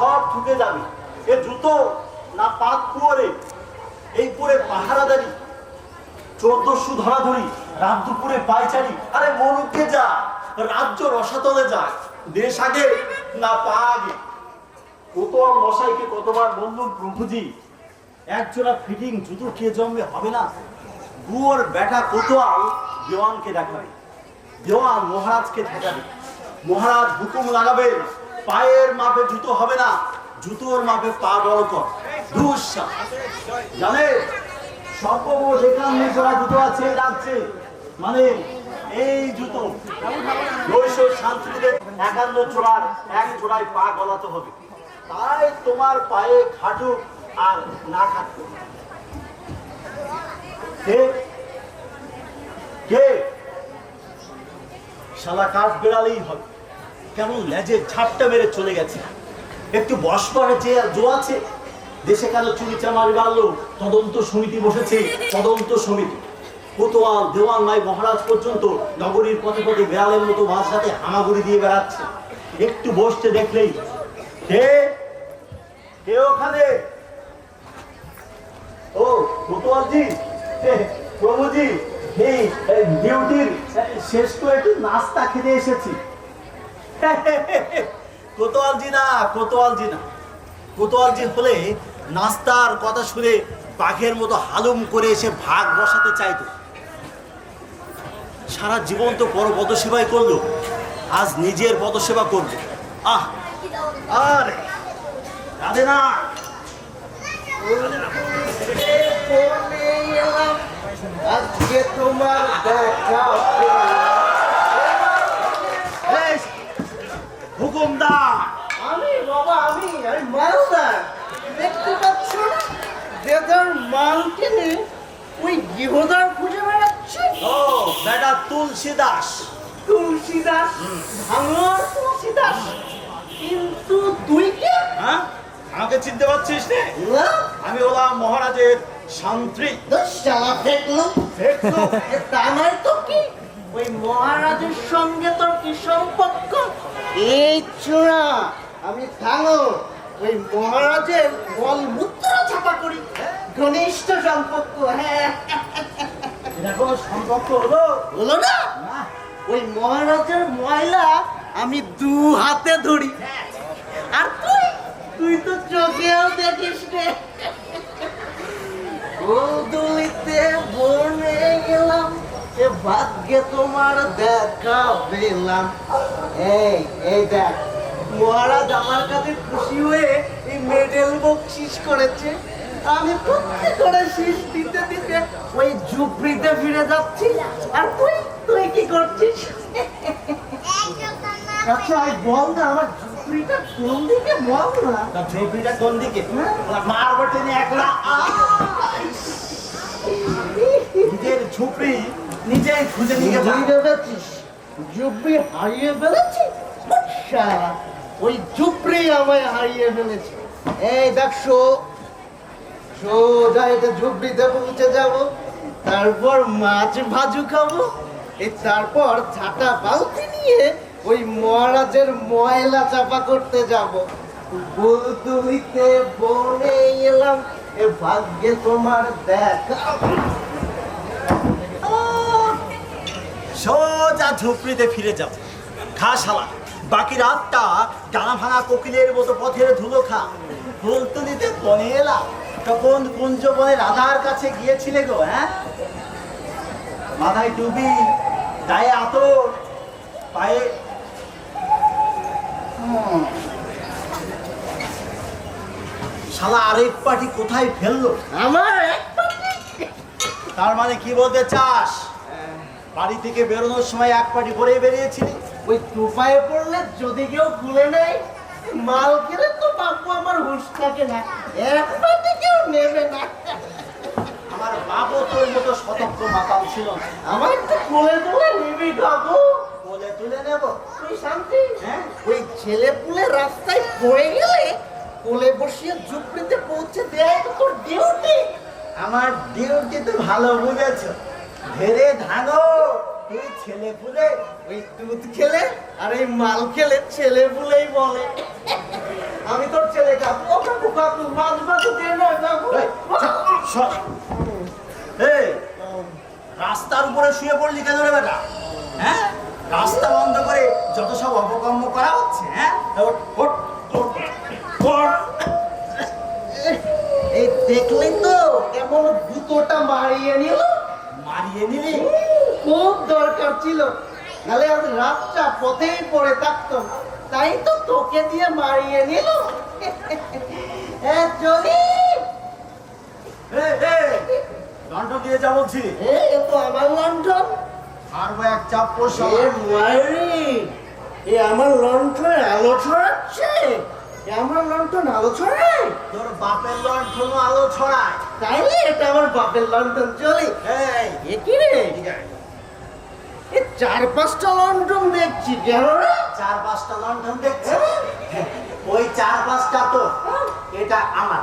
সব ঢুকে যাবে। এ জুতো না পাত কুয়ারে, এই পরে পাহারাদারি, চোদ্দশো ধরাধরি, রাত দুপুরে পাইচারি আরে মরুকে যা, রাজ্য রসাতলে যা, দেশ আগে না পা আগে। কত মশাইকে কতবার বললুম, প্রভুজি, একজোড়া ফিটিং জুতো কে জন্মে হবে না? গুয়োর বেটা কোতোয়াল দেওয়ানকে দেখাবে। দেওয়ান মহারাজকে ঠেকাবে মহারাজ হুকুম লাগাবেন পায়ের মাপে জুতো হবে না। জুতোর মাপে পা বড় কর। জানে? জুতো আছে মানে এই জুতো। একান্ন এক পা গলাতে হবে। তাই তোমার পায়ে খাটুক আর না খাটুক। কে? কাঠ বেড়ালেই হবে। কেমন লেজে ঝাপটা মেরে চলে গেছে। একটু বস করে যে জো আছে দেশে কেন চুরি চামারি বাড়লো? তদন্ত সমিতি বসেছে তদন্ত সমিতি। কোতোয়াল দেওয়ান মাই মহারাজ পর্যন্ত নগরীর পথে পথে বেড়ালের মতো রাতে হামাগুড়ি দিয়ে বেড়াচ্ছে। একটু বসতে দেখলেই কে কে ওখানে? ও কোতোয়ালজি হে, প্রভুজি এই ডিউটির শেষ করে একটু নাস্তা খেতে এসেছি। কোতোয়ালজি না কোতোয়ালজি না। কোতোয়ালজি হলে নাস্তার কথা শুনে বাঘের মতো হালুম করে এসে ভাগ বসাতে সারা জীবন তো পর পদসেবাই করল, আজ নিজের পদসেবা করবে। আহ, আরে, রাধে না। তোমার দেখা পেলাম। এই, হুকুমদার আমি বাবা আমি আমি মালদার দেখতে পাচ্ছ না মালকে ওই গৃহদার খুঁজে বেড়াচ্ছে ও বেটা তুলসী দাস তুলসীদাস ভাঙর তুলসীদাস? কিন্তু তুই কে? হ্যাঁ? আমাকে চিনতে পারছিস নে? না। আমি হলাম মহারাজের শান্ত্রী শালা দেখল দেখল এ তা তো কি? ওই মহারাজের সঙ্গে তোর কি সম্পর্ক? এই চূড়া আমি থাঙো ওই মহারাজের ছাপা করি। ঘনিষ্ঠ সম্পর্ক হ্যাঁ। সম্পর্ক হলো? হলো না? ওই মহারাজের ময়লা আমি দু হাতে ধরি। আর তুই তুই তো চোখেও দেখিস রে গোদুলিতে বনে গেলাম এ ভাগ্যে তোমার দেখা পেলাম। এই এই দেখ। মহারাজ আমার কাছে খুশি হয়ে এই মেডেল বকশিস করেছে। আমি প্রত্যেক করে শীষ দিতে দিতে ওই ঝুপড়িতে ফিরে যাচ্ছি। আর তুই তুই কি করছিস? আচ্ছা এই বল না আমার ঝুপড়িটা কোন দিকে? বল না। তা ঝুপড়িটা কোন দিকে? মারবো টেনে একলা। নিজের ঝুপড়ি নিজেই খুঁজে নিয়ে গেছে হারিয়ে ফেলেছি শালা, ওই জুবড়ি আমায় হারিয়ে ফেলেছে। এই দেখছ সোজা এটা ঝুপড়িতে পৌঁছে যাব, তারপর মাছ ভাজু খাব এই তারপর ছাটা বালতি নিয়ে ওই মহারাজের ময়লা চাপা করতে যাব। বুলতুলিতে বনে এলাম, এ ভাগ্যে তোমার দেখা। সোজা ঝুপড়িতে ফিরে যাও। খা শালা। বাকি রাতটা ডানা ভাঙা কোকিলের মতো পথের ধুলো খা ফুলতুলিতে বনে এলাম। তখন কুঞ্জ বনে রাধার কাছে গিয়েছিলে গো হ্যাঁ? মাথায় টুপি গায়ে আতর পায়ে। শালা আরেক পাটি কোথায় ফেলল? আমার তার মানে কি বলতে চাস? বাড়ি থেকে বেরোনোর সময় এক পাটি করে বেরিয়েছিলি। ওই টোপায় পড়লে যদি কেউ খুলে নেয়, মাল খেলে তো বাপু আমার হুশ থাকে না। একবারে কেউ নেবে না। আমার বাবু তোর মতো সতর্ক মাতাল ছিল আমার একটু কোলে তুলে নিবি বাবু। বলে তুলে নেব? তুই শান্তি? হ্যাঁ? ওই ছেলে পুলে রাস্তায় পড়ে গেলে কোলে বসিয়ে ঝুপড়িতে পৌঁছে দেয় তো তোর ডিউটি আমার ডিউটি তো ভালো বুঝেছ। ধেরে ধানো তুই ছেলে পুলে ওই দুধ খেলে আর এই মাল খেলে ছেলে পুলেই বলে। আমি তোর ছেলে কাকু ও কাকু কাকু মাছ মাছ দিয়ে না কাকু এই, চল, সর। এই, রাস্তার উপরে শুয়ে পড়লি কেন রে বেটা? হ্যাঁ? রাস্তা বন্ধ করে যত সব অপকর্ম করা হচ্ছে হ্যাঁ। এই দেখলি তো কেমন জুতোটা মারিয়ে নিল। মারিয়ে নিলি? খুব দরকার ছিল। নাহলে আজ রাতটা পথেই পড়ে থাকতাম তাই তো তোকে দিয়ে মারিয়ে নিল। এ দিয়ে যা বলছি। তো আমার লন্ঠন মারবো এক চাপ পোষা। এ আমার লন্ঠন আলো ছড়াচ্ছে। এ আমার লন্ঠন আলো ছড়ায়। তোর বাপের লন্ঠন আলো ছড়ায়। তাইলে এটা আমার বাপের লন্ঠন চলে এ কি রে? এ চার পাঁচটা লন্ঠন দেখছি কেন চার পাঁচটা লন্ঠন দেখছে। ওই চার পাঁচটা তো এটা আমার।